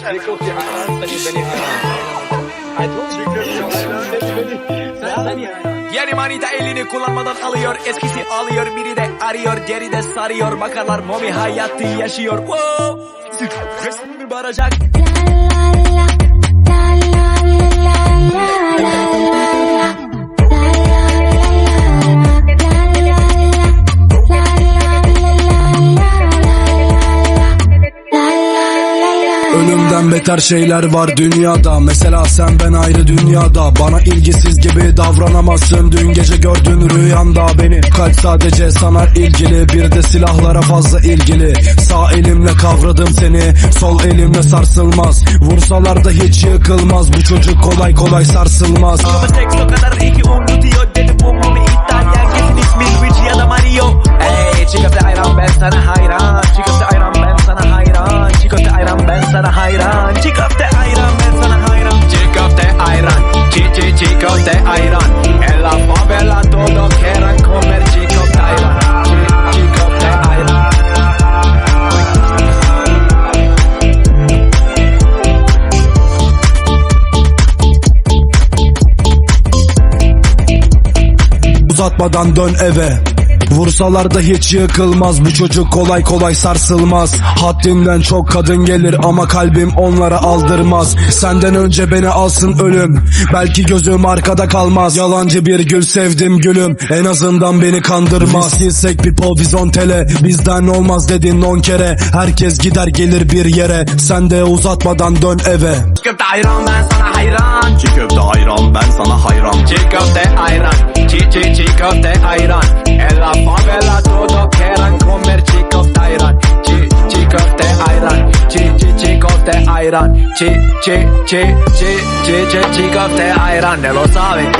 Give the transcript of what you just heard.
Çiğ köfte ayran seni. Yeni manita elini kullanmadan alıyor Eskisi alıyor biri de arıyor Geri de sarıyor Bakarlar momi hayatı yaşıyor Wow. Resmimi baracak Ölümden beter şeyler var dünyada. Mesela sen ben ayrı dünyada. Bana ilgisiz gibi davranamazsın. Dün gece gördün rüyanda beni. Kalp sadece sana ilgili. Bir de silahlara fazla ilgili. Sağ elimle kavradım seni. Sol elimle sarsılmaz. Vursalar da hiç yıkılmaz. Bu çocuk kolay kolay sarsılmaz. Ama Uzatmadan dön eve. Vursalar da hiç yıkılmaz. Bu çocuk kolay kolay sarsılmaz. Haddinden çok kadın gelir ama kalbim onlara aldırmaz. Senden önce beni alsın ölüm. Belki gözüm arkada kalmaz. Yalancı bir gül sevdim gülüm. En azından beni kandırmaz. Silsek bir povizontele Bizden olmaz dedin on kere. Herkes gider gelir bir yere. Sen de uzatmadan dön eve. Çiğ köfte ayran ben sana hayran. Çiğ köfte ayran ben sana hayran çiğ çiğ köfte ayran En la favela todo quieren comer çiğ köfte ayran Çiğ çiğ köfte ayran Çiğ çiğ çiğ köfte ayran Çiğ çiğ çiğ çiğ çiğ çiğ çiğ köfte ayran Ne lo saben